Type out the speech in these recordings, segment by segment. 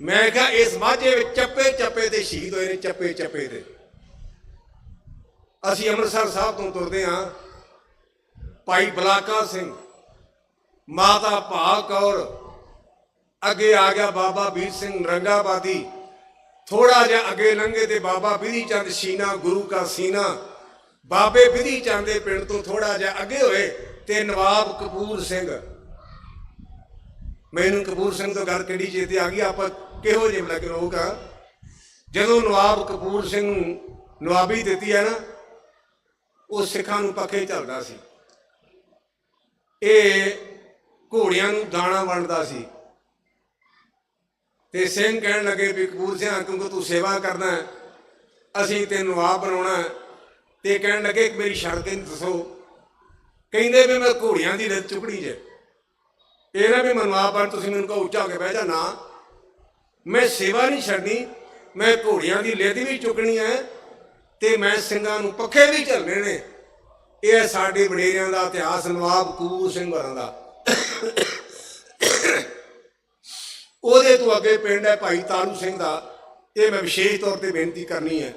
ਮੈਂ ਕਿਹਾ, ਇਸ ਮਾਝੇ ਵਿੱਚ ਚੱਪੇ ਚੱਪੇ ਤੇ ਸ਼ਹੀਦ ਹੋਏ ਨੇ, ਚੱਪੇ ਚੱਪੇ ਤੇ। ਅਸੀਂ ਅੰਮ੍ਰਿਤਸਰ ਸਾਹਿਬ ਤੋਂ ਤੁਰਦੇ ਹਾਂ। ਭਾਈ ਬਲਾਕਾ ਸਿੰਘ, ਮਾਤਾ ਭਾਗ ਕੌਰ, ਅੱਗੇ ਆ ਗਿਆ ਬਾਬਾ ਵੀਰ ਸਿੰਘ ਨਰੰਗਾਬਾਦੀ ਥੋੜਾ ਜਿਹਾ ਅੱਗੇ ਲੰਘੇ ਤੇ ਬਾਬਾ ਵਿਧੀ ਚੰਦ ਸ਼ੀਨਾ, ਗੁਰੂ ਕਾ ਸੀਨਾ। ਬਾਬੇ ਵਿਧੀ ਚੰਦ ਦੇ ਪਿੰਡ ਤੋਂ ਥੋੜਾ ਜਿਹਾ ਅੱਗੇ ਹੋਏ ਤੇ ਨਵਾਬ ਕਪੂਰ ਸਿੰਘ। ਮੈਨੂੰ ਕਪੂਰ ਸਿੰਘ ਤੋਂ ਗੱਲ ਕਿਹੜੀ ਚੇਤੇ ਆ ਗਈ? ਆਪਾਂ ਕਿਹੋ ਜਿਹੇ ਲੱਗ ਲੋਕ ਆ? ਜਦੋਂ ਨਵਾਬ ਕਪੂਰ ਸਿੰਘ ਨੂੰ ਨਵਾਬੀ ਦਿੱਤੀ ਹੈ ਨਾ, ਉਹ ਸਿੱਖਾਂ ਨੂੰ ਪੱਖੇ ਚੱਲਦਾ ਸੀ। ਇਹ ਘੋੜਿਆਂ ਨੂੰ ਦਾਣਾ ਵੰਡਦਾ ਸੀ। ਤੇ ਸਿੰਘ ਕਹਿਣ ਲੱਗੇ ਵੀ ਕਪੂਰ ਸਿੰਘ, ਕਿਉਂਕਿ ਤੂੰ ਸੇਵਾ ਕਰਨਾ ਅਸੀਂ ਤੈਨੂੰ ਨਵਾਬ ਬਣਾਉਣਾ ਤੇ ਕਹਿਣ ਲੱਗੇ ਕਿ ਮੇਰੀ ਸ਼ਰਤ ਇਹਨੂੰ ਦੱਸੋ। ਕਹਿੰਦੇ ਵੀ ਮੈਂ ਘੋੜਿਆਂ ਦੀ ਰੱਤ ਚੁਕੜੀ ਜੇ। ਇਹ ਨਾ ਵੀ ਮਨਵਾ ਬਣ, ਤੁਸੀਂ ਮੈਨੂੰ ਕਹੋ ਉੱਚਾ ਹੋ ਕੇ ਬਹਿ ਜਾ, ਨਾ। ਮੈਂ ਸੇਵਾ ਨਹੀਂ ਛੱਡਣੀ, ਮੈਂ ਘੋੜਿਆਂ ਦੀ ਲੇਦੀ ਵੀ ਚੁੱਕਣੀ ਹੈ ਤੇ ਮੈਂ ਸਿੰਘਾਂ ਨੂੰ ਪੱਖੇ ਵੀ ਝੱਲਣੇ ਨੇ। ਇਹ ਸਾਡੇ ਵਡੇਰਿਆਂ ਦਾ ਇਤਿਹਾਸ, ਨਵਾਬ ਕਪੂਰ ਸਿੰਘ ਹੋਰਾਂ ਦਾ। ਉਹਦੇ ਤੋਂ ਅੱਗੇ ਪਿੰਡ ਹੈ ਭਾਈ ਤਾਰੂ ਸਿੰਘ ਦਾ। ਇਹ ਮੈਂ ਵਿਸ਼ੇਸ਼ ਤੌਰ ਤੇ ਬੇਨਤੀ ਕਰਨੀ ਹੈ।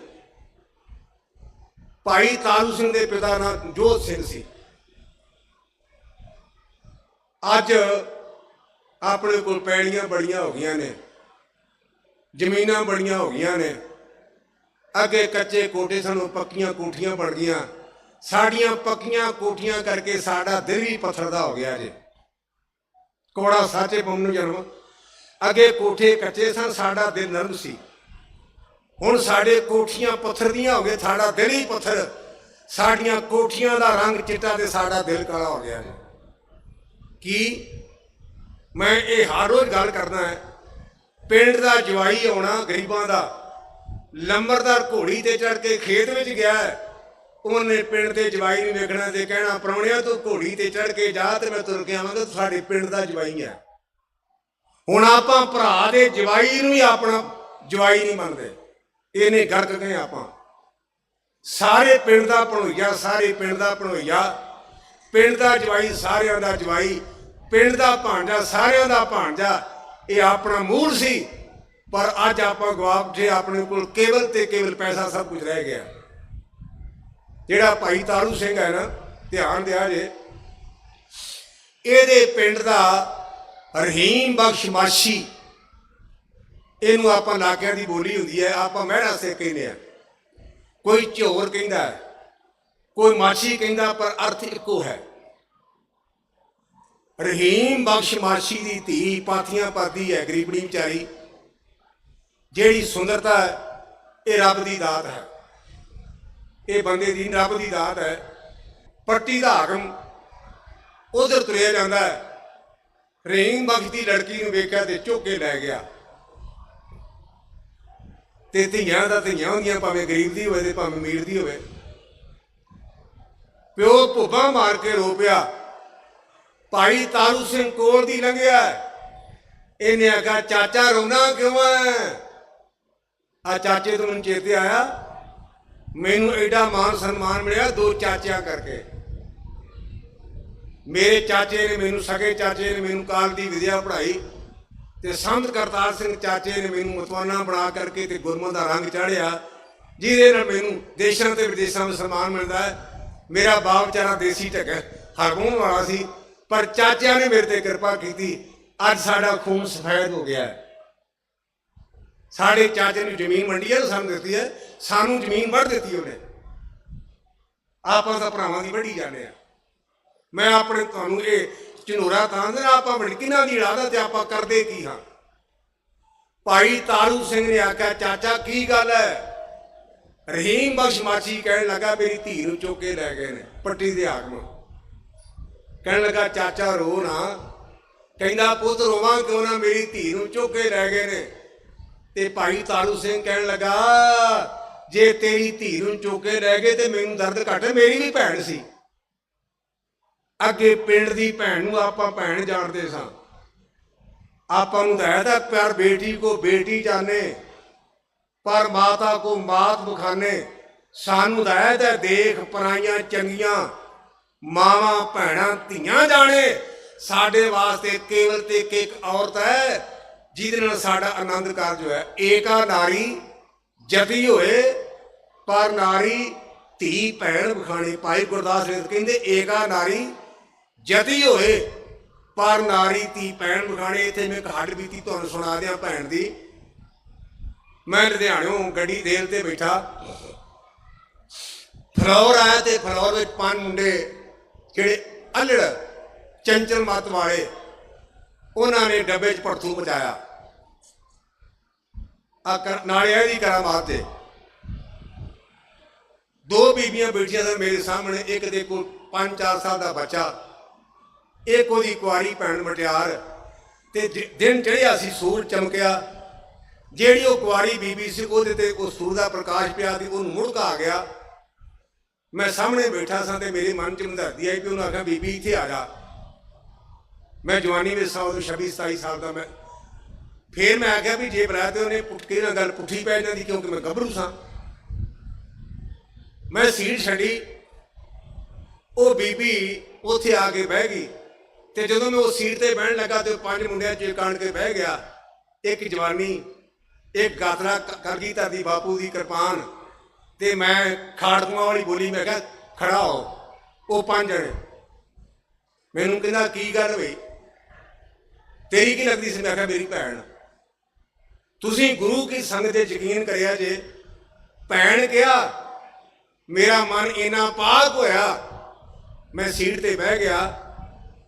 ਭਾਈ ਤਾਰੂ ਸਿੰਘ ਦੇ ਪਿਤਾ ਨਾਮ ਜੋਤ ਸਿੰਘ ਸੀ। ਅੱਜ ਆਪਣੇ ਕੋਲ ਪੈਣੀਆਂ ਬੜੀਆਂ ਹੋ ਗਈਆਂ ਨੇ। ਜ਼ਮੀਨਾਂ ਬੜੀਆਂ ਹੋ ਗਈਆਂ ਨੇ। ਅੱਗੇ ਕੱਚੇ ਕੋਠੇ ਸਾਨੂੰ ਪੱਕੀਆਂ ਕੋਠੀਆਂ ਬਣ ਗਈਆਂ। ਸਾਡੀਆਂ ਪੱਕੀਆਂ ਕੋਠੀਆਂ ਕਰਕੇ ਸਾਡਾ ਦਿਲ ਹੀ ਪੱਥਰ ਦਾ ਹੋ ਗਿਆ ਜੇ। ਕੋੜਾ ਸਾਚੇ ਬੰਮ ਨੂੰ ਜਨਮ। ਅੱਗੇ ਕੋਠੇ ਕੱਚੇ ਸਨ, ਸਾਡਾ ਦਿਲ ਨਰਮ ਸੀ। ਹੁਣ ਸਾਡੇ ਕੋਠੀਆਂ ਪੱਥਰ ਦੀਆਂ ਹੋ ਗਏ, ਸਾਡਾ ਦਿਲ ਹੀ ਪੱਥਰ। ਸਾਡੀਆਂ ਕੋਠੀਆਂ ਦਾ ਰੰਗ ਚਿੱਟਾ ਤੇ ਸਾਡਾ ਦਿਲ ਕਾਲਾ ਹੋ ਗਿਆ ਜੀ। ਕੀ? ਮੈਂ ਇਹ ਹਰ ਰੋਜ਼ ਗੱਲ ਕਰਦਾ ਹੈ। ਪਿੰਡ ਦਾ ਜਵਾਈ ਆਉਣਾ, ਗਰੀਬਾਂ ਦਾ। ਲੰਬਰਦਾਰ ਘੋੜੀ ਤੇ ਚੜ ਕੇ ਖੇਤ ਵਿੱਚ ਗਿਆ ਉਹਨੇ ਪਿੰਡ ਦੇ ਜਵਾਈ ਨੂੰ ਵੇਖਣਾ ਤੇ ਕਹਿਣਾ, ਪ੍ਰਾਹੁਣਿਆ, ਤੂੰ ਘੋੜੀ ਤੇ ਚੜ ਕੇ ਜਾ ਤੇ ਮੈਂ ਤੁਰ ਕੇ ਆਵਾਂਗਾ, ਤੂੰ ਸਾਡੇ ਪਿੰਡ ਦਾ ਜਵਾਈ ਹੈ। ਹੁਣ ਆਪਾਂ ਭਰਾ ਦੇ ਜਵਾਈ ਨੂੰ ਹੀ ਆਪਣਾ ਜਵਾਈ ਨਹੀਂ ਮੰਨਦੇ। ਇਹਨੇ ਗੜਕ ਗਏ ਆਪਾਂ। ਸਾਰੇ ਪਿੰਡ ਦਾ ਭਣੋਈਆ, ਸਾਰੇ ਪਿੰਡ ਦਾ ਭਣੋਈਆ। ਪਿੰਡ ਦਾ ਜਵਾਈ, ਸਾਰਿਆਂ ਦਾ ਜਵਾਈ। ਪਿੰਡ ਦਾ ਭਾਂਜਾ, ਸਾਰਿਆਂ ਦਾ ਭਾਂਜਾ। ਇਹ ਆਪਣਾ ਮੂਲ ਸੀ। ਪਰ ਅੱਜ ਆਪਾਂ ਗਵਾਬ ਜੇ ਆਪਣੇ ਕੋਲ ਕੇਵਲ ਤੇ ਕੇਵਲ ਪੈਸਾ ਸਭ ਕੁਝ ਰਹਿ ਗਿਆ। ਜਿਹੜਾ ਭਾਈ ਤਾਰੂ ਸਿੰਘ ਹੈ ਨਾ, ਧਿਆਨ ਦਿਆ ਜੇ। ਇਹਦੇ ਪਿੰਡ ਦਾ ਰਹੀਮ ਬਖਸ਼ ਮਾਸ਼ੀ, ਇਹਨੂੰ ਆਪਾਂ ਲਾਗਿਆਂ ਦੀ ਬੋਲੀ ਹੁੰਦੀ ਹੈ, ਆਪਾਂ ਮਹਿਰਾ ਸੇ ਕਹਿੰਦੇ ਆ ਕੋਈ ਝੋਰ ਕਹਿੰਦਾ ਕੋਈ ਮਾਸ਼ੀ ਕਹਿੰਦਾ, ਪਰ ਅਰਥ ਇੱਕੋ ਹੈ। ਰਹੀਮ ਬਖਸ਼ ਮਾਛੀ ਦੀ ਧੀ ਪਾਥੀਆਂ ਪਾਦੀ ਹੈ ਗਰੀਬੜੀ ਵਿਚਾਰੀ। ਜਿਹੜੀ ਸੁੰਦਰਤਾ ਹੈ, ਇਹ ਰੱਬ ਦੀ ਦਾਤ ਹੈ। ਇਹ ਬੰਦੇ ਦੀ ਰੱਬ ਦੀ ਦਾਤ ਹੈ। ਪੱਟੀ ਦਾ ਹਾਕਮ ਉਧਰ ਤੁਰਿਆ ਜਾਂਦਾ ਹੈ। ਰਹੀਮ ਬਖਸ਼ ਦੀ ਲੜਕੀ ਨੂੰ ਵੇਖਿਆ ਤੇ ਝੋਕੇ ਲੈ ਗਿਆ। ਤੇ ਧੀਆਂ ਦਾ ਧੀਆਂ ਹੁੰਦੀਆਂ, ਭਾਵੇਂ ਗਰੀਬ ਦੀ ਹੋਵੇ ਤੇ ਭਾਵੇਂ ਅਮੀਰ ਦੀ ਹੋਵੇ। ਪਿਓ ਭੁੱਬਾ ਮਾਰ ਕੇ ਰੋ ਪਿਆ। ਭਾਈ ਤਾਰੂ ਸਿੰਘ ਕੋਲ ਦੀ ਲੰਘਿਆ। ਇਹਨੇ ਆਖਿਆ, ਚਾਚਾ ਰੋਣਾ ਕਿਉਂ ਹੈ ਆ ਚਾਚੇ ਤੋਂ ਮੈਨੂੰ ਚੇਤੇ ਆਇਆ। ਮੈਨੂੰ ਐਡਾ ਮਾਨ ਸਨਮਾਨ ਮਿਲਿਆ ਦੋ ਚਾਚਿਆਂ ਕਰਕੇ। ਮੇਰੇ ਚਾਚੇ ਨੇ ਮੈਨੂੰ, ਸਗੇ ਚਾਚੇ ਨੇ ਮੈਨੂੰ ਕਾਲ ਦੀ ਵਿਦਿਆ ਪੜ੍ਹਾਈ ਤੇ ਸੰਤ ਕਰਤਾਰ ਸਿੰਘ ਚਾਚੇ ਨੇ ਮੈਨੂੰ ਮਤਵਾਨਾ ਬਣਾ ਕਰਕੇ ਤੇ ਗੁਰਮਤ ਦਾ ਰੰਗ ਚਾੜਿਆ ਜਿਹਦੇ ਨਾਲ ਮੈਨੂੰ ਦੇਸ਼ਾਂ ਤੇ ਵਿਦੇਸ਼ਾਂ ਵਿੱਚ ਸਨਮਾਨ ਮਿਲਦਾ ਹੈ। ਮੇਰਾ ਬਾਪ ਵਿਚਾਰਾ ਦੇਸੀ ਢੱਕ ਹਰਮੋਨ ਵਾਲਾ ਸੀ। ਪਰ ਚਾਚਿਆਂ ਨੇ ਮੇਰੇ ਤੇ ਕਿਰਪਾ ਕੀਤੀ। ਅੱਜ ਸਾਡਾ ਖੂਨ ਸਫੈਦ ਹੋ ਗਿਆ ਸਾਡੇ ਚਾਚੇ ਨੂੰ ਜ਼ਮੀਨ ਮੰਡੀ ਹੈ ਸਾਨੂੰ ਦਿੱਤੀ ਹੈ। ਸਾਨੂੰ ਜ਼ਮੀਨ ਵੜ ਦਿੱਤੀ ਉਹਨੇ। ਆਪਾਂ ਤਾਂ ਭਰਾਵਾਂ ਦੀ ਵੜੀ ਜਾਂਦੇ ਆ। ਮੈਂ ਆਪਣੇ ਤੁਹਾਨੂੰ ਇਹ ਝਨੂਰਾ ਤਾਂ ਦੇ ਆਪਾਂ ਬੜੀ ਕਿਹਨਾਂ ਦੀ ਇਰਾਦਾ ਤੇ ਆਪਾਂ ਕਰਦੇ ਕੀ ਹਾਂ? ਭਾਈ ਤਾਰੂ ਸਿੰਘ ਨੇ ਆਖਿਆ, ਚਾਚਾ, ਕੀ ਗੱਲ ਹੈ? ਰਹੀਮ ਬਖਸ਼ ਮਾਚੀ ਕਹਿਣ ਲੱਗਾ, ਮੇਰੀ ਧੀ ਨੂੰ ਚੁੱਕ ਕੇ ਲੈ ਗਏ ਨੇ, ਪੱਟੀ ਦੇ ਆਗਮ ਕਹਿਣ ਲੱਗਾ, ਚਾਚਾ ਰੋ ਨਾ। ਕਹਿੰਦਾ, ਪੁੱਤ, ਰੋਵਾਂ ਕਿਉਂ ਨਾ? ਮੇਰੀ ਧੀ ਨੂੰ ਚੁੱਕ ਕੇ ਲੈ ਗਏ ਨੇ। ਤੇ ਭਾਈ ਤਾਰੂ ਸਿੰਘ ਕਹਿਣ ਲੱਗਾ, ਜੇ ਤੇਰੀ ਧੀ ਨੂੰ ਚੁੱਕ ਕੇ ਲੈ ਗਏ ਤੇ ਮੈਨੂੰ ਦਰਦ ਘੱਟ, ਮੇਰੀ ਵੀ ਭੈਣ ਸੀ। ਅੱਗੇ ਪਿੰਡ ਦੀ ਭੈਣ ਨੂੰ ਆਪਾਂ ਭੈਣ ਜਾਣਦੇ ਸਾਂ। ਆਪਾਂ ਨੂੰ ਤਾਂ ਤਾਂ ਪਿਆਰ ਬੇਟੀ ਕੋ ਬੇਟੀ ਜਾਣੇ, ਪਰ ਮਾਤਾ ਕੋ ਮਾਤ ਬਖਾਨੇ ਸਾਨੂੰ ਤਾਂ ਹੈ ਦੇਖ ਪਰਾਈਆਂ ਚੰਗੀਆਂ ਮਾਵਾਂ, ਭੈਣਾਂ, ਧੀਆਂ ਜਾਣੇ। ਸਾਡੇ ਵਾਸਤੇ ਕੇਵਲ ਤੇ ਇੱਕ ਔਰਤ ਹੈ, ਜਿਹਦੇ ਨਾਲ ਸਾਡਾ ਆਨੰਦ ਕਾਰਜ ਹੋਇਆ। ਏਕਾ ਨਾਰੀ ਜਤੀ ਹੋਏ, ਪਰ ਨਾਰੀ ਧੀ, ਭੈਣ ਬਖਾਣੀ ਭਾਈ ਗੁਰਦਾਸ ਜੀ ਕਹਿੰਦੇ, ਏਕਾ ਨਾਰੀ ਜਤੀ ਹੋਏ, ਪਰ ਨਾਰੀ ਧੀ, ਭੈਣ ਬਖਾਣੇ ਇੱਥੇ ਮੈਂ ਇੱਕ ਹੱਡ ਬੀਤੀ, ਤੁਹਾਨੂੰ ਸੁਣਾ ਦਿਆਂ ਭੈਣ ਦੀ। ਮੈਂ ਲੁਧਿਆਣਿਓਂ ਗੱਡੀ ਦੇਲ ਤੇ ਬੈਠਾ। ਫਲੋਰ ਆਇਆ ਤੇ ਫਲੋਰ ਵਿੱਚ ਪੰਜ ਮੁੰਡੇ ਜਿਹੜੇ ਅਲੜ ਚੰਚਲ ਮਤ ਵਾਲੇ, ਉਹਨਾਂ ਨੇ ਡੱਬੇ 'ਚ ਪਰਥੂ ਪਹੁੰਚਾਇਆ ਆ ਕਰ, ਨਾਲੇ ਇਹਦੀ ਕਰਾਮਾਤ ਤੇ। ਦੋ ਬੀਬੀਆਂ ਬੈਠੀਆਂ ਸਨ ਮੇਰੇ ਸਾਹਮਣੇ, ਇੱਕ ਦੇ ਕੋਲ 5-4 ਸਾਲ ਦਾ ਬੱਚਾ, ਇੱਕ ਉਹਦੀ ਕੁਆਰੀ ਭੈਣ ਮਟਿਆਰ, ਤੇ ਦਿਨ ਚੜਿਆ ਸੀ, ਸੂਰਜ ਚਮਕਿਆ। ਜਿਹੜੀ ਉਹ ਕੁਆਰੀ ਬੀਬੀ ਸੀ, ਉਹਦੇ ਤੇ ਉਹ ਸੂਰਜ ਦਾ ਪ੍ਰਕਾਸ਼ ਪਿਆ ਤੇ ਉਹਨੂੰ ਮੁੜਕਾ ਆ ਗਿਆ। ਮੈਂ ਸਾਹਮਣੇ ਬੈਠਾ ਸਾਂ ਤੇ ਮੇਰੇ ਮਨ 'ਚ ਮਧਰਦੀ ਆਈ ਕਿ ਉਹਨੂੰ ਆਖਿਆ, ਬੀਬੀ ਇੱਥੇ ਆ ਜਾ। ਮੈਂ ਜਵਾਨੀ ਵਿੱਚ ਸਾਂ ਉਦੋਂ 26 27 ਸਾਲ ਦਾ ਮੈਂ ਫੇਰ ਮੈਂ ਆਖਿਆ ਵੀ ਜੇ ਬਰਾਤ ਉਹਨੇ ਪੁੱਠੀ ਨਾਲ ਗੱਲ ਪੁੱਠੀ ਪੈ ਜਾਂਦੀ ਕਿਉਂਕਿ ਮੈਂ ਗੱਭਰੂ ਸਾਂ। ਮੈਂ ਸੀਟ ਛੱਡੀ। ਉਹ ਬੀਬੀ ਉੱਥੇ ਆ ਕੇ ਬਹਿ ਗਈ ਤੇ ਜਦੋਂ ਮੈਂ ਉਹ ਸੀਟ ਤੇ ਬਹਿਣ ਲੱਗਾ ਤੇ ਉਹ ਪੰਜ ਮੁੰਡਿਆਂ 'ਚ ਇੱਕ ਕੇ ਬਹਿ ਗਿਆ। ਇੱਕ ਜਵਾਨੀ, ਇੱਕ ਗਾਤਰਾ ਕਰ ਗਈ ਧਰਤੀ ਬਾਪੂ ਦੀ ਕਿਰਪਾਨ। ਤੇ ਮੈਂ ਖਾੜਕੂਆਂ ਵਾਲੀ ਬੋਲੀ ਮੈਂ ਕਿਹਾ, ਖੜਾ ਹੋ। ਉਹ ਪੰਜ ਜਣੇ। ਮੈਨੂੰ ਕਹਿੰਦਾ, ਕੀ ਗੱਲ ਹੋਈ? ਤੇਰੀ ਕੀ ਲੱਗਦੀ ਸੀ? ਮੈਂ ਕਿਹਾ, ਮੇਰੀ ਭੈਣ। ਤੁਸੀਂ ਗੁਰੂ ਕੀ ਸੰਗਤ ਤੇ ਯਕੀਨ ਕਰਿਆ ਜੇ? ਭੈਣ ਕਿਹਾ, ਮੇਰਾ ਮਨ ਇਨਾ ਪਾਕ ਹੋਇਆ, ਮੈਂ ਸੀਟ ਤੇ ਬਹਿ ਗਿਆ।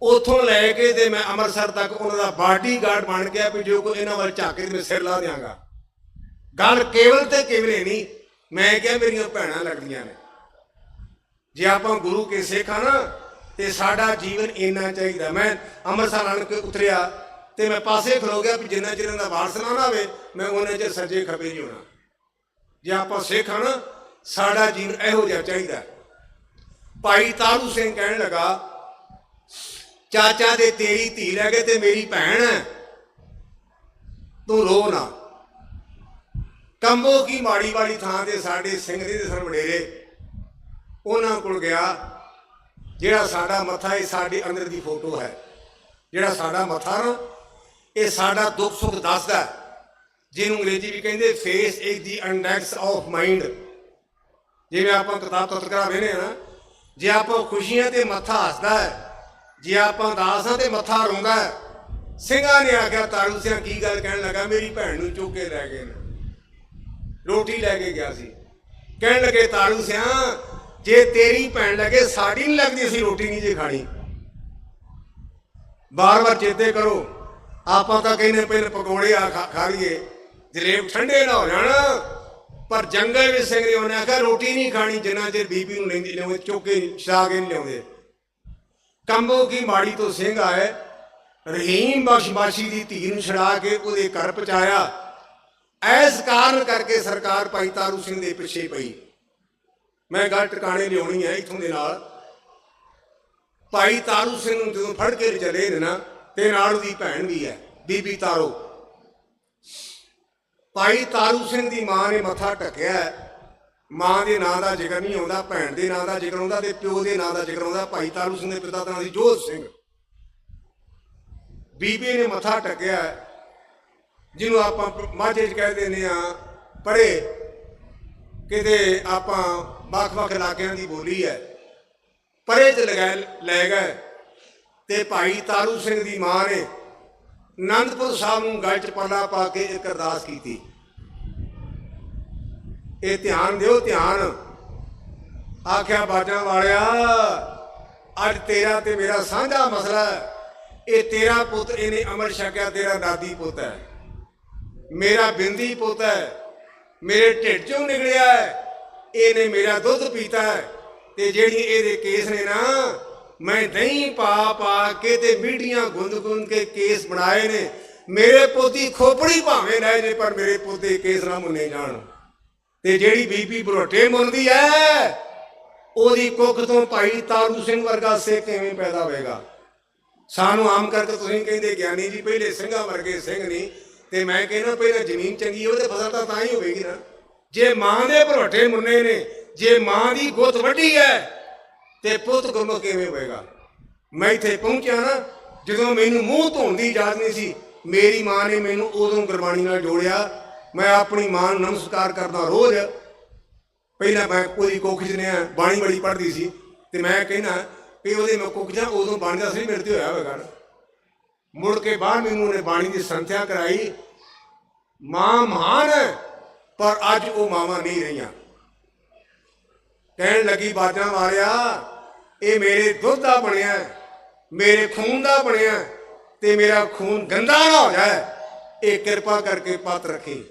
ਉਥੋਂ ਲੈ ਕੇ ਤੇ ਮੈਂ ਅੰਮ੍ਰਿਤਸਰ ਤੱਕ ਉਹਨਾਂ ਦਾ ਬਾਡੀਗਾਰਡ ਬਣ ਗਿਆ ਵੀ ਜੋ ਕੋਈ ਇਹਨਾਂ ਵੱਲ ਝਾਕੇ ਤੇ ਮੈਂ ਸਿਰ ਲਾ ਦਿਆਂਗਾ। ਗੱਲ ਕੇਵਲ ਤੇ ਕੇਵਲੇ ਨਹੀਂ ਮੈਂ ਕਿਹਾ ਮੇਰੀਆਂ ਭੈਣਾਂ ਲੱਗਦੀਆਂ ਨੇ। ਜੇ ਆਪਾਂ ਗੁਰੂ ਕੇ ਸਿੱਖ ਆ ਨਾ, ਤੇ ਸਾਡਾ ਜੀਵਨ ਇੰਨਾ ਚਾਹੀਦਾ। ਮੈਂ ਅੰਮ੍ਰਿਤਸਰ ਆਣ ਕੇ ਉਤਰਿਆ ਤੇ ਮੈਂ ਪਾਸੇ ਖਲੋ ਗਿਆ ਵੀ ਜਿੰਨਾ ਚਿਰ ਦਾ ਵਾਰਸ ਨਾ ਨਾ ਹੋਵੇ, ਮੈਂ ਉਹਨੇ ਚਿਰ ਸੱਜੇ ਖੱਬੇ ਨਹੀਂ ਹੋਣਾ। ਜੇ ਆਪਾਂ ਸਿੱਖ ਆ ਨਾ, ਸਾਡਾ ਜੀਵਨ ਇਹੋ ਜਿਹਾ ਚਾਹੀਦਾ। ਭਾਈ ਤਾਰੂ ਸਿੰਘ ਕਹਿਣ ਲੱਗਾ, ਚਾਚਾ ਦੇ ਤੇਰੀ ਧੀ ਲੈ ਗਏ ਤੇ ਮੇਰੀ ਭੈਣ ਹੈ। ਤੂੰ ਰੋ ਨਾ। ਕੰਬੋ ਕੀ ਮਾੜੀ ਵਾਲੀ ਥਾਂ ਤੇ ਸਾਡੇ ਸਿੰਘ ਦੇ ਸਰ ਵਡੇਰੇ ਉਹਨਾਂ ਕੋਲ ਗਿਆ, ਜਿਹੜਾ ਸਾਡਾ ਮੱਥਾ, ਇਹ ਸਾਡੇ ਅੰਦਰ ਦੀ ਫੋਟੋ ਹੈ। ਜਿਹੜਾ ਸਾਡਾ ਮੱਥਾ ਨਾ, ਇਹ ਸਾਡਾ ਦੁੱਖ ਸੁੱਖ ਦੱਸਦਾ ਜਿਹਨੂੰ ਅੰਗਰੇਜ਼ੀ ਵੀ ਕਹਿੰਦੇ face is the index of mind ਜਿਵੇਂ ਆਪਾਂ ਕਿਤਾਬ ਤਤਕਰਾ ਵੇਨੇ ਨਾ, ਜੇ ਆਪਾਂ ਖੁਸ਼ੀਆਂ ਤੇ ਮੱਥਾ ਹੱਸਦਾ ਹੈ, ਜੇ ਆਪਾਂ ਉਦਾਸਾਂ ਤੇ ਮੱਥਾ ਰੋਂਦਾ ਹੈ, ਸਿੰਘਾਂ ਨੇ ਆਖਿਆ ਤਾਰੂ ਸਿੰਘ ਕੀ ਗੱਲ ਕਹਿਣ ਲੱਗਾ? ਮੇਰੀ ਭੈਣ ਨੂੰ ਚੁੱਕ ਕੇ ਲੈ ਗਏ ਨੇ। ਰੋਟੀ ਲੈ ਕੇ ਗਿਆ ਸੀ। ਕਹਿਣ ਲੱਗੇ, ਤਾਰੂ ਸਿਆ, ਜੇ ਤੇਰੀ ਭੈਣ ਲੱਗੇ, ਸਾਡੀ ਨਹੀਂ ਲੱਗਦੀ ਅਸੀਂ ਰੋਟੀ ਨਹੀਂ ਜੇ ਖਾਣੀ। ਬਾਰ-ਬਾਰ ਚੇਤੇ ਕਰੋ, ਆਪਾਂ ਤਾਂ ਕਹਿੰਦੇ ਪਹਿਲੇ ਪਕੌੜੇ ਆ ਖਾ ਖਾ ਲਈਏ। ਜਲੇਬ ਠੰਡੇ ਨਾ ਹੋ ਜਾਣ। ਪਰ ਜੰਗਲ ਵਿੱਚ ਸਿੰਘ ਨੇ ਉਹਨੇ ਆਖਿਆ, ਰੋਟੀ ਨਹੀਂ ਖਾਣੀ, ਜਿੰਨਾ ਚਿਰ ਬੀਬੀ ਨੂੰ ਲੈਂਦੀ ਲਿਆਉਂਦੇ, ਚੁੱਕੇ ਛਾ ਕੇ ਨਹੀਂ ਲਿਆਉਂਦੇ। ਕੰਬੋ ਕੀ ਮਾੜੀ ਤੋਂ ਸਿੰਘ ਆਏ, ਰਹੀਮ ਬਖਸ਼ ਬਾਸ਼ੀ ਦੀ ਧੀ ਨੂੰ ਛੜਾ ਕੇ ਉਹਦੇ ਘਰ ਪਹੁੰਚਾਇਆ। ਐਸ ਕਾਰਨ ਕਰਕੇ ਸਰਕਾਰ ਭਾਈ ਤਾਰੂ ਸਿੰਘ ਦੇ ਪਿੱਛੇ ਪਈ। ਮੈਂ ਗੱਲ ਟਿਕਾਣੇ ਲਿਆਉਣੀ ਹੈ ਇਥੋਂ ਦੇ ਨਾਲ। ਭਾਈ ਤਾਰੂ ਸਿੰਘ ਨੂੰ ਜਦੋਂ ਫੜ ਕੇ ਚਲੇ ਨੇ ਨਾ, ਤੇ ਨਾਲ ਉਹਦੀ ਭੈਣ ਵੀ ਹੈ, ਬੀਬੀ ਤਾਰੂ। ਭਾਈ ਤਾਰੂ ਸਿੰਘ ਦੀ ਮਾਂ ਨੇ ਮੱਥਾ ਟਕਿਆ ਮਾਂ ਦੇ ਨਾਂ ਦਾ ਜ਼ਿਕਰ ਨਹੀਂ ਆਉਂਦਾ, ਭੈਣ ਦੇ ਨਾਂ ਦਾ ਜ਼ਿਕਰ ਆਉਂਦਾ ਤੇ ਪਿਓ ਦੇ ਨਾਂ ਦਾ ਜ਼ਿਕਰ ਆਉਂਦਾ ਭਾਈ ਤਾਰੂ ਸਿੰਘ ਦੇ ਪਿਤਾ ਦਾ ਨਾਂ ਸੀ ਜੋਧ ਸਿੰਘ। ਬੀਬੀ ਨੇ ਮੱਥਾ ਟਕਿਆ ਜਿਹਨੂੰ ਆਪਾਂ ਮਾਝੇ 'ਚ ਕਹਿ ਦਿੰਦੇ ਆ ਪਰੇ, ਕਿਤੇ ਆਪਾਂ ਵੱਖ-ਵੱਖ ਇਲਾਕਿਆਂ ਦੀ ਬੋਲੀ ਹੈ। ਪਰੇ 'ਚ ਲਗਾ ਲੈ ਗਏ ਤੇ ਭਾਈ ਤਾਰੂ ਸਿੰਘ ਦੀ ਮਾਂ ਨੇ ਆਨੰਦਪੁਰ ਸਾਹਿਬ ਨੂੰ ਗਲ 'ਚ ਪਾਲਾ ਪਾ ਕੇ ਇੱਕ ਅਰਦਾਸ ਕੀਤੀ। ਇਹ ਧਿਆਨ ਦਿਓ, ਧਿਆਨ। ਆਖਿਆ, ਬਾਜਾਂ ਵਾਲਿਆ, ਅੱਜ ਤੇਰਾ ਤੇ ਮੇਰਾ ਸਾਂਝਾ ਮਸਲਾ ਹੈ। ਇਹ ਤੇਰਾ ਪੁੱਤ, ਇਹਨੇ ਅਮਰ ਛਕਿਆ, ਤੇਰਾ ਦਾਦੀ ਪੁੱਤ ਹੈ। ਮੇਰਾ ਬਿੰਦੀ ਪੁੱਤ ਹੈ। ਮੇਰੇ ਢਿੱਡ ਚੋਂ ਨਿਕਲਿਆ ਹੈ। ਇਹਨੇ ਮੇਰਾ ਦੁੱਧ ਪੀਤਾ ਹੈ। ਤੇ ਜਿਹੜੀ ਇਹਦੇ ਕੇਸ ਨੇ ਨਾ, ਮੈਂ ਦਹੀਂ ਪਾ ਪਾ ਕੇ ਤੇ ਮੀਡੀਆਂ ਗੁੰਦ ਗੁੰਦ ਕੇ ਕੇਸ ਬਣਾਏ ਨੇ। ਮੇਰੇ ਪੋਤੀ ਖੋਪੜੀ ਭਾਵੇਂ ਰਹਿ ਜੇ, ਪਰ ਮੇਰੇ ਪੋਤੇ ਕੇਸ ਨਾ ਮੁੰਨੇ ਜਾਣ। ਤੇ ਜਿਹੜੀ ਬੀਬੀ ਬਰੋਟੇ ਮੁੰਦੀ ਐ ਉਹਦੀ ਕੁੱਖ ਤੋਂ ਭਾਈ ਤਾਰੂ ਸਿੰਘ ਵਰਗਾ ਸੇ ਕਿਵੇਂ ਪੈਦਾ ਹੋਵੇਗਾ ਸਾਨੂੰ ਆਮ ਕਰਕੇ ਤੁਸੀਂ ਕਹਿੰਦੇ, ਗਿਆਨੀ ਜੀ, ਪਹਿਲੇ ਸਿੰਘਾਂ ਵਰਗੇ ਸਿੰਘ ਨਹੀਂ। ਤੇ ਮੈਂ ਕਹਿੰਦਾ ਪਹਿਲਾਂ ਜ਼ਮੀਨ ਚੰਗੀ ਹੋਵੇ ਤੇ ਫਸਲ ਤਾਂ ਤਾਂ ਹੀ ਹੋਵੇਗੀ ਨਾ। ਜੇ ਮਾਂ ਦੇ ਭਰੋਟੇ ਮੁੰਨੇ ਨੇ, ਜੇ ਮਾਂ ਦੀ ਗੁੱਤ ਵੱਡੀ ਹੈ, ਤੇ ਪੁੱਤ ਗੁਰਮੁਖ ਕਿਵੇਂ ਹੋਏਗਾ? ਮੈਂ ਇੱਥੇ ਪਹੁੰਚਿਆ ਨਾ, ਜਦੋਂ ਮੈਨੂੰ ਮੂੰਹ ਧੋਣ ਦੀ ਇਜਾਜ਼ਤ ਨਹੀਂ ਸੀ, ਮੇਰੀ ਮਾਂ ਨੇ ਮੈਨੂੰ ਉਦੋਂ ਗੁਰਬਾਣੀ ਨਾਲ ਜੋੜਿਆ। ਮੈਂ ਆਪਣੀ ਮਾਂ ਨੂੰ ਨਮਸਕਾਰ ਕਰਦਾ ਰੋਜ਼। ਪਹਿਲਾਂ ਮੈਂ ਕੋਈ ਕੁੱਖ ਨੇ ਬਾਣੀ ਬੜੀ ਪੜ੍ਹਦੀ ਸੀ, ਤੇ ਮੈਂ ਕਹਿੰਦਾ ਵੀ ਉਹਦੇ ਮੈਂ ਕੋਖਿਸ਼ਾਂ ਉਦੋਂ ਬਾਣੀ ਦਾ ਸਹੀ ਮੇਰੇ ਤੇ ਹੋਇਆ ਹੋਵੇਗਾ ਨਾ। ਮੁੜ ਕੇ ਬਾਅਦ ਮੈਨੂੰ ਉਹਨੇ ਬਾਣੀ ਦੀ ਸੰਥਿਆ ਕਰਾਈ ਮਾਂ ਮਹਾਨ ਹੈ, ਪਰ ਅੱਜ ਉਹ ਮਾਵਾਂ ਨਹੀਂ ਰਹੀਆਂ। ਕਹਿਣ ਲੱਗੀ, ਬਾਜਾਂ ਵਾਲਿਆ ਇਹ ਮੇਰੇ ਦੁੱਧ ਦਾ ਬਣਿਆ ਮੇਰੇ ਖੂਨ ਦਾ ਬਣਿਆ ਤੇ ਮੇਰਾ ਖੂਨ ਗੰਦਾ ਨਾ ਹੋ ਜਾਏ। ਇਹ ਕਿਰਪਾ ਕਰਕੇ ਪਤ ਰੱਖੀ।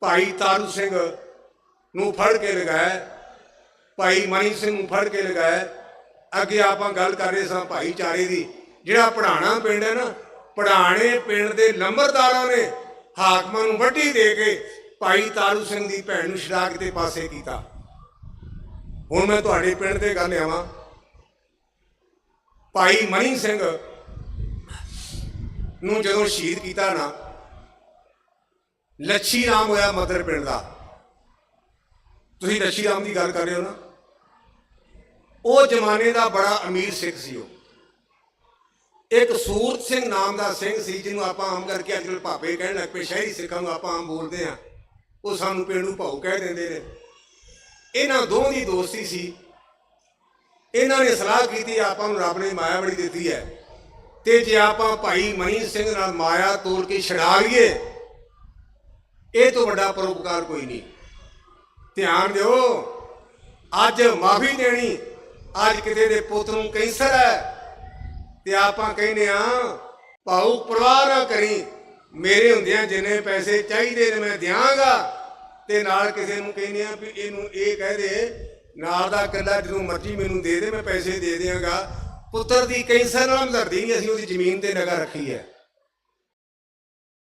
ਭਾਈ ਤਾਰੂ ਸਿੰਘ ਨੂੰ ਫੜ ਕੇ ਲਗਾਇਆ ਭਾਈ ਮਨੀ ਸਿੰਘ ਨੂੰ ਫੜ ਕੇ ਲਗਾਇਆ ਅੱਗੇ ਆਪਾਂ ਗੱਲ ਕਰ ਰਹੇ ਸਾਂ ਭਾਈਚਾਰੇ ਦੀ। ਜਿਹੜਾ ਪੜਾਣਾ ਪਿੰਡ ਹੈ ਨਾ ਪੜਾਣੇ ਪਿੰਡ ਦੇ ਲੰਬਰਦਾਰਾਂ ਨੇ ਹਾਕਮਾਂ ਨੂੰ ਵੱਢੀ ਦੇ ਕੇ ਭਾਈ ਤਾਰੂ ਸਿੰਘ ਦੀ ਭੈਣ ਨੂੰ ਸ਼ਰਾਕ ਦੇ ਪਾਸੇ ਕੀਤਾ। ਹੁਣ ਮੈਂ ਤੁਹਾਡੇ ਪਿੰਡ ਤੇ ਗੱਲ ਆਵਾਂ ਭਾਈ ਮਨੀ ਸਿੰਘ ਨੂੰ ਜਦੋਂ ਸ਼ਹੀਦ ਕੀਤਾ ਨਾ, ਲੱਛੀ ਰਾਮ ਹੋਇਆ ਮਦਰ ਪਿੰਡ ਦਾ। ਤੁਸੀਂ ਲੱਛੀ ਰਾਮ ਦੀ ਗੱਲ ਕਰ ਰਹੇ ਹੋ ਨਾ? ਉਹ ਜ਼ਮਾਨੇ ਦਾ ਬੜਾ ਅਮੀਰ ਸਿੱਖ ਸੀ ਉਹ। ਇੱਕ ਸੂਰਤ ਸਿੰਘ ਨਾਮ ਦਾ ਸਿੰਘ ਸੀ, ਜਿਹਨੂੰ ਆਪਾਂ ਆਮ ਕਰਕੇ ਅੱਜਕੱਲ ਭਾਪੇ ਕਹਿਣ ਲੱਗ ਪਏ, ਸ਼ਹਿਰੀ ਸਿੱਖਾਂ ਨੂੰ ਆਪਾਂ ਆਮ ਬੋਲਦੇ ਆ ਉਹ ਸਾਨੂੰ ਪਿੰਡ ਨੂੰ ਭਾਊ ਕਹਿ ਦਿੰਦੇ ਨੇ। ਇਹਨਾਂ ਦੋਵਾਂ ਦੀ ਦੋਸਤੀ ਸੀ। ਇਹਨਾਂ ਨੇ ਸਲਾਹ ਕੀਤੀ, ਆਪਾਂ ਨੂੰ ਰੱਬ ਨੇ ਮਾਇਆ ਬੜੀ ਦਿੱਤੀ ਹੈ। ਤੇ ਜੇ ਆਪਾਂ ਭਾਈ ਮਨੀ ਸਿੰਘ ਨਾਲ ਮਾਇਆ ਤੋੜ ਕੇ ਛਡਾ ਲਈਏ, ਇਹ ਤੋਂ ਵੱਡਾ ਪਰਉਪਕਾਰ ਕੋਈ ਨਹੀਂ। ਧਿਆਨ ਦਿਓ, ਅੱਜ ਮਾਫੀ ਦੇਣੀ, ਅੱਜ ਕਿਤੇ ਦੇ ਪੁੱਤ ਨੂੰ ਕੈਂਸਰ ਹੈ। ਤੇ ਆਪਾਂ ਕਹਿੰਦੇ ਆ ਭਾਉ ਪਰਵਾਹ ਨਾ ਕਰੀ। ਮੇਰੇ ਹੁੰਦਿਆਂ ਜਿੰਨੇ ਪੈਸੇ ਚਾਹੀਦੇ ਨੇ ਮੈਂ ਦਿਆਂਗਾ। ਤੇ ਨਾਲ ਕਿਸੇ ਨੂੰ ਕਹਿੰਦੇ ਆ ਵੀ ਇਹਨੂੰ ਇਹ ਕਹਿ ਦੇ, ਨਾਲ ਦਾ ਕਿੱਲਾ ਜਦੋਂ ਮਰਜ਼ੀ ਮੈਨੂੰ ਦੇ ਦੇ, ਮੈਂ ਪੈਸੇ ਦੇ ਦਿਆਂਗਾ। ਪੁੱਤਰ ਦੀ ਕਈ ਕੈਂਸਰ ਨਾਲ ਹਮਦਰਦੀ ਨਹੀਂ ਅਸੀਂ ਉਹਦੀ ਜ਼ਮੀਨ ਤੇ ਨਗਾ ਰੱਖੀ ਹੈ।